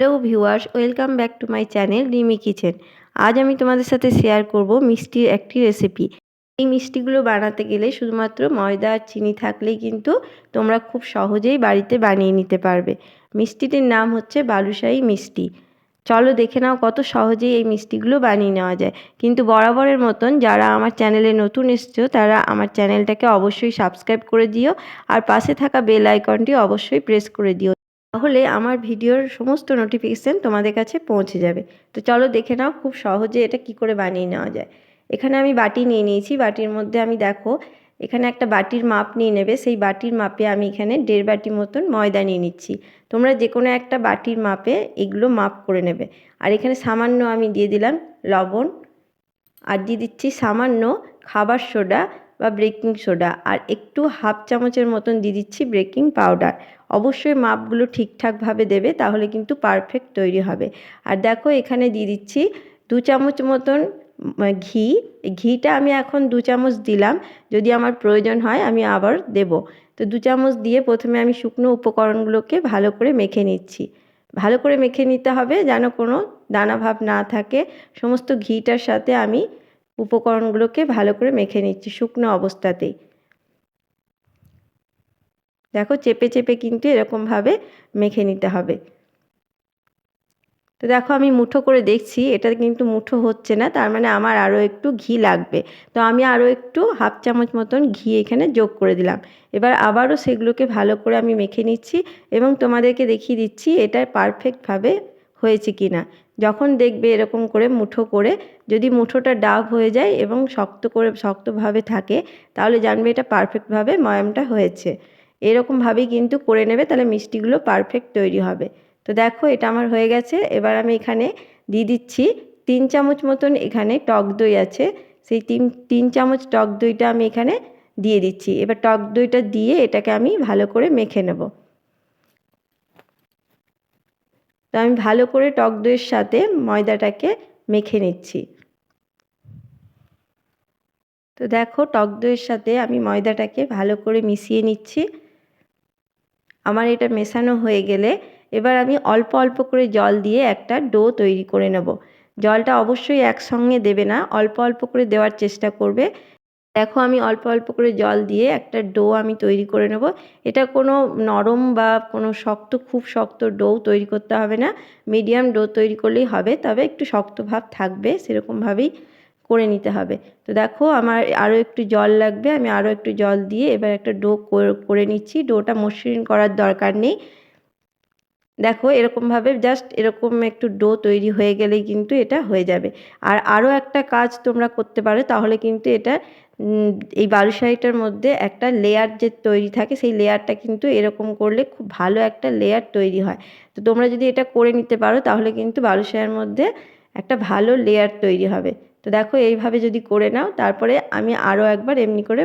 Hello viewers welcome back to my channel Rimi kitchen আজ আমি তোমাদের সাথে শেয়ার করব মিষ্টির একটি রেসিপি এই মিষ্টিগুলো বানাতে গেলে শুধুমাত্র ময়দা আর চিনি থাকলেই কিন্তু তোমরা খুব সহজেই বাড়িতে বানিয়ে নিতে পারবে। মিষ্টিটির নাম হচ্ছে বালুশাহী মিষ্টি। চলো দেখে নাও কত সহজেই এই মিষ্টিগুলো বানিয়ে নেওয়া যায়। কিন্তু বরাবরের মতন যারা আমার চ্যানেলে নতুন এসছো, তারা আমার চ্যানেলটাকে অবশ্যই সাবস্ক্রাইব করে দিও আর পাশে থাকা বেল আইকনটি অবশ্যই প্রেস করে দিও। তাহলে আমার ভিডিওর সমস্ত নোটিফিকেশান তোমাদের কাছে পৌঁছে যাবে। তো চলো দেখে নাও খুব সহজে এটা কি করে বানিয়ে নেওয়া যায়। এখানে আমি বাটি নিয়ে নিয়েছি, বাটির মধ্যে আমি দেখো, এখানে একটা বাটির মাপ নিয়ে নেবে, সেই বাটির মাপে আমি এখানে দেড় বাটি মতন ময়দা নিয়ে নিচ্ছি। তোমরা যে কোনো একটা বাটির মাপে এগুলো মাপ করে নেবে। আর এখানে সামান্য আমি দিয়ে দিলাম লবণ, আর দিয়ে দিচ্ছি সামান্য খাবার সোডা বা বেকিং সোডা আর একটু হাফ চামচের মতন দিয়ে দিচ্ছি বেকিং পাউডার অবশ্যই মাপগুলো ঠিকঠাকভাবে দেবে, তাহলে কিন্তু পারফেক্ট তৈরি হবে। আর দেখো এখানে দিয়ে দিচ্ছি দু চামচ মতন ঘি। ঘিটা আমি এখন দু চামচ দিলাম, যদি আমার প্রয়োজন হয় আমি আবার দেব। তো দু চামচ দিয়ে প্রথমে আমি শুকনো উপকরণগুলোকে ভালো করে মেখে নিচ্ছি। ভালো করে মেখে নিতে হবে যেন কোনো দানাভাব না থাকে। সমস্ত ঘিটার সাথে আমি উপকরণগুলোকে ভালো করে মেখে নিচ্ছি শুকনো অবস্থাতেই। দেখো চেপে চেপে কিন্তু এরকমভাবে মেখে নিতে হবে। তো দেখো আমি মুঠো করে দেখছি, এটা কিন্তু মুঠো হচ্ছে না, তার মানে আমার আরও একটু ঘি লাগবে। তো আমি আরও একটু হাফ চামচ মতন ঘি এখানে যোগ করে দিলাম। এবার আবারও সেগুলোকে ভালো করে আমি মেখে নিচ্ছি এবং তোমাদেরকে দেখিয়ে দিচ্ছি এটা পারফেক্টভাবে হয়েছে কি না যখন দেখবে এরকম করে মুঠো করে যদি মুঠোটা ডাব হয়ে যায় এবং শক্ত করে, শক্তভাবে থাকে, তাহলে জানবে এটা পারফেক্টভাবে ময়ামটা হয়েছে। এরকমভাবেই কিন্তু করে নেবে, তাহলে মিষ্টিগুলো পারফেক্ট তৈরি হবে। তো দেখো এটা আমার হয়ে গেছে, এবার আমি এখানে দিয়ে দিচ্ছি তিন চামচ মতন এখানে টক দই আছে। সেই তিন তিন চামচ টক দইটা আমি এখানে দিয়ে দিচ্ছি। এবার টক দইটা দিয়ে এটাকে আমি ভালো করে মেখে নেব। তো আমি ভালো করে টক দইয়ের সাথে ময়দাটাকে মেখে নিচ্ছি। তো দেখো টক দইয়ের সাথে আমি ময়দাটাকে ভালো করে মিশিয়ে নিচ্ছি। আমার এটা মেশানো হয়ে গেলে এবার আমি অল্প অল্প করে জল দিয়ে একটা ডো তৈরি করে নেব। জলটা অবশ্যই একসঙ্গে দেবে না, অল্প অল্প করে দেওয়ার চেষ্টা করবে। দেখো আমি অল্প অল্প করে জল দিয়ে একটা ডো আমি তৈরি করে নেব। এটা কোনো নরম বা কোনো শক্ত, খুব শক্ত ডো তৈরি করতে হবে না। মিডিয়াম ডো তৈরি করলেই হবে, তবে একটু শক্ত ভাব থাকবে সেরকমভাবেই করে নিতে হবে। তো দেখো আমার আরও একটু জল লাগবে, আমি আরও একটু জল দিয়ে এবার একটা ডো করে নিচ্ছি। ডোটা মসৃণ করার দরকার নেই। দেখো এরকমভাবে জাস্ট এরকম একটু ডো তৈরি হয়ে গেলেই কিন্তু এটা হয়ে যাবে। আর আরও একটা কাজ তোমরা করতে পারো, তাহলে কিন্তু এটা এই বালুশাহিটার মধ্যে একটা লেয়ার যে তৈরি থাকে, সেই লেয়ারটা কিন্তু এরকম করলে খুব ভালো একটা লেয়ার তৈরি হয়। তো তোমরা যদি এটা করে নিতে পারো, তাহলে কিন্তু বালুশাহের মধ্যে একটা ভালো লেয়ার তৈরি হবে। তো দেখো, এইভাবে যদি করে নাও, তারপরে আমি আরও একবার এমনি করে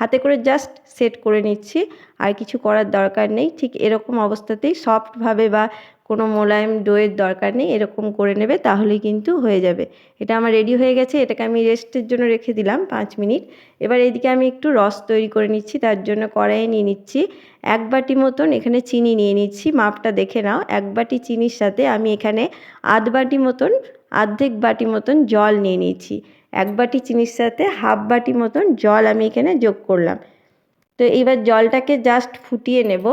হাতে করে জাস্ট সেট করে নিচ্ছি। আর কিছু করার দরকার নেই। ঠিক এরকম অবস্থাতেই সফটভাবে বা কোনো মোলায়েম ডোয়ের দরকার নেই, এরকম করে নেবে তাহলেই কিন্তু হয়ে যাবে। এটা আমার রেডি হয়ে গেছে, এটাকে আমি রেস্টের জন্য রেখে দিলাম পাঁচ মিনিট। এবার এদিকে আমি একটু রস তৈরি করে নিচ্ছি, তার জন্য কড়াইয়ে নিয়ে নিচ্ছি এক বাটি মতন এখানে চিনি নিয়ে নিচ্ছি, মাপটা দেখে নাও। এক বাটি চিনির সাথে আমি এখানে আধ বাটি মতন আর্ধেক বাটি মতন জল নিয়ে নিয়েছি এক বাটি চিনির সাথে হাফ বাটি মতন জল আমি এখানে যোগ করলাম। তো এবার জলটাকে জাস্ট ফুটিয়ে নেব।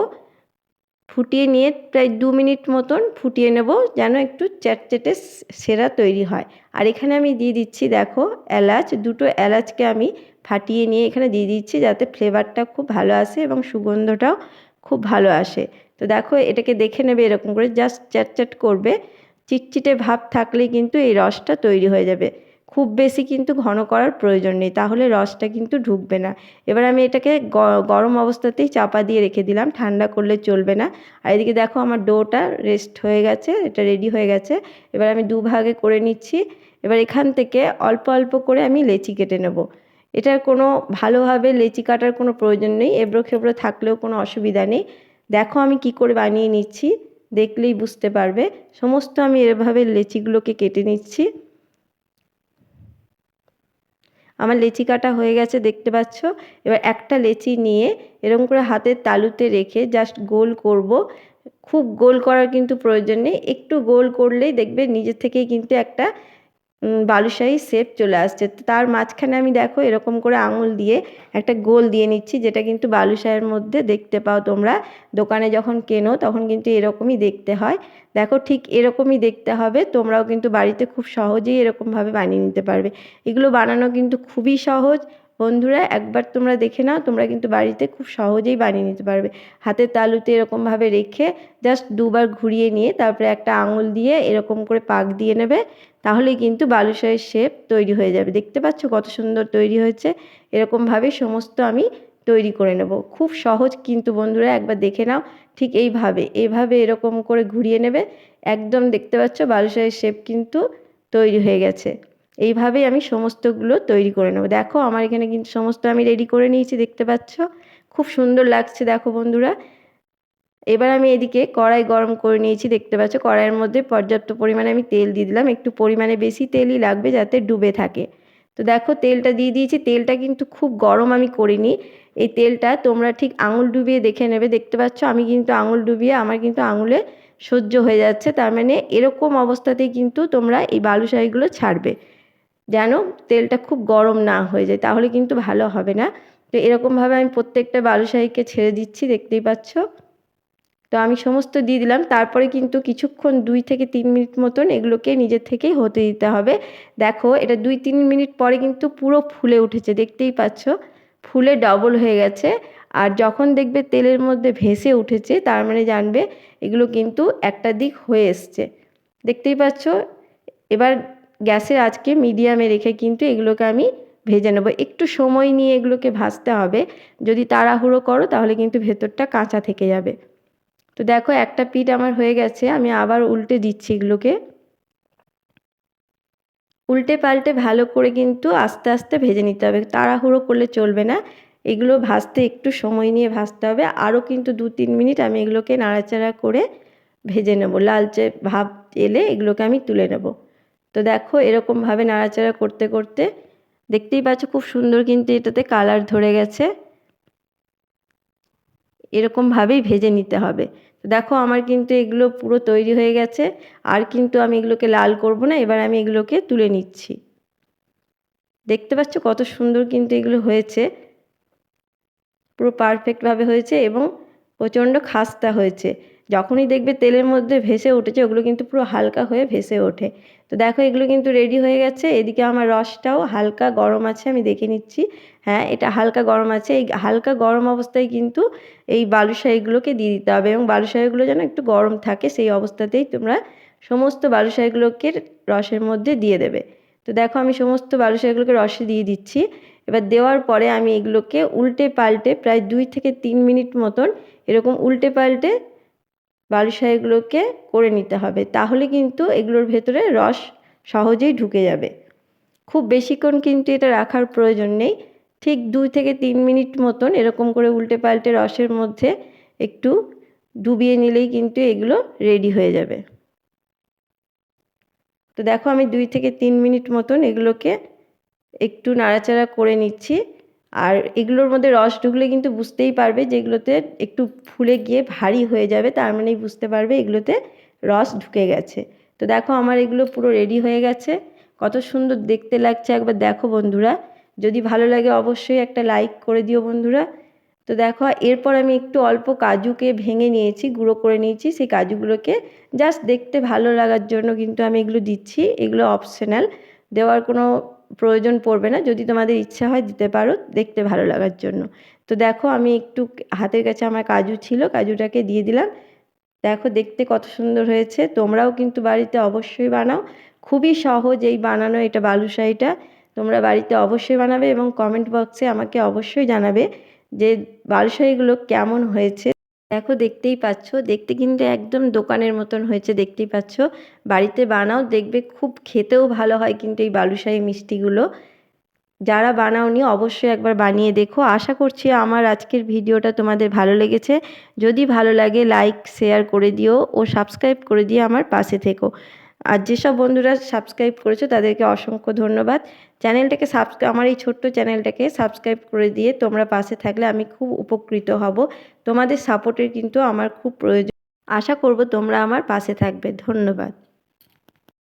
ফুটিয়ে নিয়ে প্রায় দু মিনিট মতন ফুটিয়ে নেব যেন একটু চ্যাটচেটে সেরা তৈরি হয়। আর এখানে আমি দিয়ে দিচ্ছি দেখো এলাচ, দুটো এলাচকে আমি ফাটিয়ে নিয়ে এখানে দিয়ে দিচ্ছি যাতে ফ্লেভারটা খুব ভালো আসে এবং সুগন্ধটাও খুব ভালো আসে। তো দেখো এটাকে দেখে নেবে এরকম করে জাস্ট চ্যাটচ্যাট করবে। চিটচিটে ভাব থাকলেই কিন্তু এই রসটা তৈরি হয়ে যাবে। খুব বেশি কিন্তু ঘন করার প্রয়োজন নেই, তাহলে রসটা কিন্তু ঢুকবে না। এবার আমি এটাকে গরম অবস্থাতেই চাপা দিয়ে রেখে দিলাম, ঠান্ডা করলে চলবে না। আর এদিকে দেখো আমার ডোটা রেস্ট হয়ে গেছে, এটা রেডি হয়ে গেছে। এবার আমি দুভাগে করে নিচ্ছি, এবার এখান থেকে অল্প অল্প করে আমি লেচি কেটে নেব। এটার কোনো ভালোভাবে লেচি কাটার কোনো প্রয়োজন নেই, এবড়ো খেবড়ো থাকলেও কোনো অসুবিধা নেই। দেখো আমি কি করে বানিয়ে নিচ্ছি, দেখলেই বুঝতে পারবে। সমস্ত আমি এভাবে লেচিগুলোকে কেটে নিচ্ছি। আমার লেচি কাটা হয়ে গেছে, দেখতে পাচ্ছ? এবার একটা লেচি নিয়ে এরকম করে হাতের তালুতে রেখে জাস্ট গোল করব। খুব গোল করার কিন্তু প্রয়োজন নেই, একটু গোল করলেই দেখবে নিজের থেকেই কিন্তু একটা বালুশাহী শেপ চলে আসছে। তার মাঝখানে আমি দেখো এরকম করে আঙুল দিয়ে একটা গোল দিয়ে নিচ্ছি, যেটা কিন্তু বালুশাহের মধ্যে দেখতে পাও তোমরা। দোকানে যখন কেনো তখন কিন্তু এরকমই দেখতে হয়। দেখো ঠিক এরকমই দেখতে হবে, তোমরাও কিন্তু বাড়িতে খুব সহজেই এরকমভাবে বানিয়ে নিতে পারবে। এগুলো বানানো কিন্তু খুবই সহজ বন্ধুরা, একবার তোমরা দেখে নাও, তোমরা কিন্তু বাড়িতে খুব সহজেই বানিয়ে নিতে পারবে। হাতের তালুতে এরকমভাবে রেখে জাস্ট দুবার ঘুরিয়ে নিয়ে, তারপরে একটা আঙুল দিয়ে এরকম করে পাক দিয়ে নেবে, তাহলেই কিন্তু বালুশাহের শেপ তৈরি হয়ে যাবে। দেখতে পাচ্ছ কত সুন্দর তৈরি হয়েছে? এরকমভাবে সমস্ত আমি তৈরি করে নেব। খুব সহজ কিন্তু বন্ধুরা, একবার দেখে নাও, ঠিক এইভাবে এইভাবে এরকম করে ঘুরিয়ে নেবে, একদম দেখতে পাচ্ছ বালুশাহের শেপ কিন্তু তৈরি হয়ে গেছে। এইভাবেই আমি সমস্তগুলো তৈরি করে নেব। দেখো, আমার এখানে কিন্তু সমস্ত আমি রেডি করে নিয়েছি, দেখতে পাচ্ছ? খুব সুন্দর লাগছে, দেখো বন্ধুরা। এবার আমি এদিকে কড়াই গরম করে নিয়েছি, দেখতে পাচ্ছ? কড়াইয়ের মধ্যে পর্যাপ্ত পরিমাণে আমি তেল দিয়ে দিলাম। একটু পরিমাণে বেশি তেলই লাগবে যাতে ডুবে থাকে। তো দেখো, তেলটা দিয়ে দিয়েছি। তেলটা কিন্তু খুব গরম আমি করিনি। এই তেলটা তোমরা ঠিক আঙুল ডুবিয়ে দেখে নেবে। দেখতে পাচ্ছ? আমি কিন্তু আঙুল ডুবিয়ে, আমার কিন্তু আঙুলে সহ্য হয়ে যাচ্ছে। তার মানে এরকম অবস্থাতেই কিন্তু তোমরা এই বালুশাহিগুলো ছাড়বে। যেন তেলটা খুব গরম না হয়ে যায়, তাহলে কিন্তু ভালো হবে না। তো এরকমভাবে আমি প্রত্যেকটা বালুশাহিকে ছেড়ে দিচ্ছি, দেখতেই পাচ্ছ। তো আমি সমস্ত দিয়ে দিলাম, তারপরে কিন্তু কিছুক্ষণ দুই থেকে তিন মিনিট মতন এগুলোকে নিজের থেকেই হতে দিতে হবে। দেখো, এটা দুই তিন মিনিট পরে কিন্তু পুরো ফুলে উঠেছে, দেখতেই পাচ্ছ। ফুলে ডবল হয়ে গেছে। আর যখন দেখবে তেলের মধ্যে ভেসে উঠেছে, তার মানে জানবে এগুলো কিন্তু একটা দিক হয়ে এসছে। দেখতেই পাচ্ছ? এবার গ্যাসের আজকে মিডিয়ামে রেখে কিন্তু এগুলোকে আমি ভেজে নেব। একটু সময় নিয়ে এগুলোকে ভাজতে হবে। যদি তাড়াহুড়ো করো তাহলে কিন্তু ভেতরটা কাঁচা থেকে যাবে। তো দেখো একটা পিঠ আমার হয়ে গেছে, আমি আবার উল্টে দিচ্ছি এগুলোকে। উল্টে পাল্টে ভালো করে কিন্তু আস্তে আস্তে ভেজে নিতে হবে। তাড়াহুড়ো করলে চলবে না। এগুলো ভাজতে একটু সময় নিয়ে ভাজতে হবে। আরও কিন্তু দু তিন মিনিট আমি এগুলোকে নাড়াচাড়া করে ভেজে নেব। লালচে ভাব এলে এগুলোকে আমি তুলে নেব। তো দেখো এরকমভাবে নাড়াচাড়া করতে করতে দেখতেই পাচ্ছ খুব সুন্দর কিন্তু এটাতে কালার ধরে গেছে। এরকমভাবেই ভেজে নিতে হবে। তো দেখো আমার কিন্তু এগুলো পুরো তৈরি হয়ে গেছে। আর কিন্তু আমি এগুলোকে লাল করব না, এবার আমি এগুলোকে তুলে নিচ্ছি। দেখতে পাচ্ছ কত সুন্দর কিন্তু এগুলো হয়েছে। পুরো পারফেক্টভাবে হয়েছে এবং প্রচণ্ড খাস্তা হয়েছে। যখনই দেখবে তেলের মধ্যে ভেসে উঠেছে, ওগুলো কিন্তু পুরো হালকা হয়ে ভেসে ওঠে। তো দেখো, এগুলো কিন্তু রেডি হয়ে গেছে। এদিকে আমার রসটাও হালকা গরম আছে, আমি দেখে নিচ্ছি। হ্যাঁ এটা হালকা গরম আছে। এই হালকা গরম অবস্থায় কিন্তু এই বালুশাহিগুলোকে দিয়ে দিতে হবে এবং বালুশাহিগুলো যেন একটু গরম থাকে, সেই অবস্থাতেই তোমরা সমস্ত বালুশাহিগুলোকে রসের মধ্যে দিয়ে দেবে। তো দেখো, আমি সমস্ত বালুশাহিগুলোকে রসে দিয়ে দিচ্ছি। এবার দেওয়ার পরে আমি এগুলোকে উল্টে পাল্টে প্রায় দুই থেকে তিন মিনিট মতন এরকম উল্টে পাল্টে বালুশাহিগুলোকে করে নিতে হবে। তাহলে কিন্তু এগুলোর ভেতরে রস সহজেই ঢুকে যাবে। খুব বেশিক্ষণ কিন্তু এটা রাখার প্রয়োজন নেই। ঠিক দুই থেকে তিন মিনিট মতন এরকম করে উল্টে পাল্টে রসের মধ্যে একটু ডুবিয়ে নিলেই কিন্তু এগুলো রেডি হয়ে যাবে। তো দেখো আমি দুই থেকে তিন মিনিট মতন এগুলোকে একটু নাড়াচাড়া করে নিচ্ছি। আর এগুলোর মধ্যে রস ঢুকলে কিন্তু বুঝতেই পারবে যেগুলোতে একটু ফুলে গিয়ে ভারী হয়ে যাবে, তার মানেই বুঝতে পারবে এগুলোতে রস ঢুকে গেছে। তো দেখো আমার এগুলো পুরো রেডি হয়ে গেছে। কত সুন্দর দেখতে লাগছে, একবার দেখো বন্ধুরা। যদি ভালো লাগে অবশ্যই একটা লাইক করে দিও বন্ধুরা। তো দেখো, এরপর আমি একটু অল্প কাজুকে ভেঙে নিয়েছি, গুঁড়ো করে নিয়েছি। সেই কাজুগুলোকে জাস্ট দেখতে ভালো লাগার জন্য কিন্তু আমি এগুলো দিচ্ছি। এগুলো অপশনাল দেওয়ার কোনো প্রয়োজন পড়বে না। যদি তোমাদের ইচ্ছা হয় দিতে পারো, দেখতে ভালো লাগার জন্য। তো দেখো, আমি একটু হাতের কাছে আমার কাজু ছিল, কাজুটাকে দিয়ে দিলাম। দেখো, দেখতে কত সুন্দর হয়েছে। তোমরাও কিন্তু বাড়িতে অবশ্যই বানাও। খুবই সহজ এই বানানো এটা বালুশাহিটা তোমরা বাড়িতে অবশ্যই বানাবে এবং কমেন্ট বক্সে আমাকে অবশ্যই জানাবে যে বালুশাহিগুলো কেমন হয়েছে। দেখো দেখতেই পাচ্ছ, দেখতে কিন্তু একদম দোকানের মতন হয়েছে, দেখতেই পাচ্ছ। বাড়িতে বানাও, দেখবে খুব খেতেও ভালো হয় কিন্তু এই বালুশাহী মিষ্টিগুলো। যারা বানাওনি অবশ্যই একবার বানিয়ে দেখো। আশা করছি আমার আজকের ভিডিওটা তোমাদের ভালো লেগেছে। যদি ভালো লাগে লাইক শেয়ার করে দিও ও সাবস্ক্রাইব করে দিয়ে আমার পাশে থেকো। আর যেসব বন্ধুরা সাবস্ক্রাইব করেছ, তাদেরকে অসংখ্য ধন্যবাদ। চ্যানেলটাকে সাবস্ক্রাইব আমার এই ছোট্ট চ্যানেলটাকে সাবস্ক্রাইব করে দিয়ে তোমরা পাশে থাকলে আমি খুব উপকৃত হব। তোমাদের সাপোর্টের কিন্তু আমার খুব প্রয়োজন। আশা করব তোমরা আমার পাশে থাকবে। ধন্যবাদ।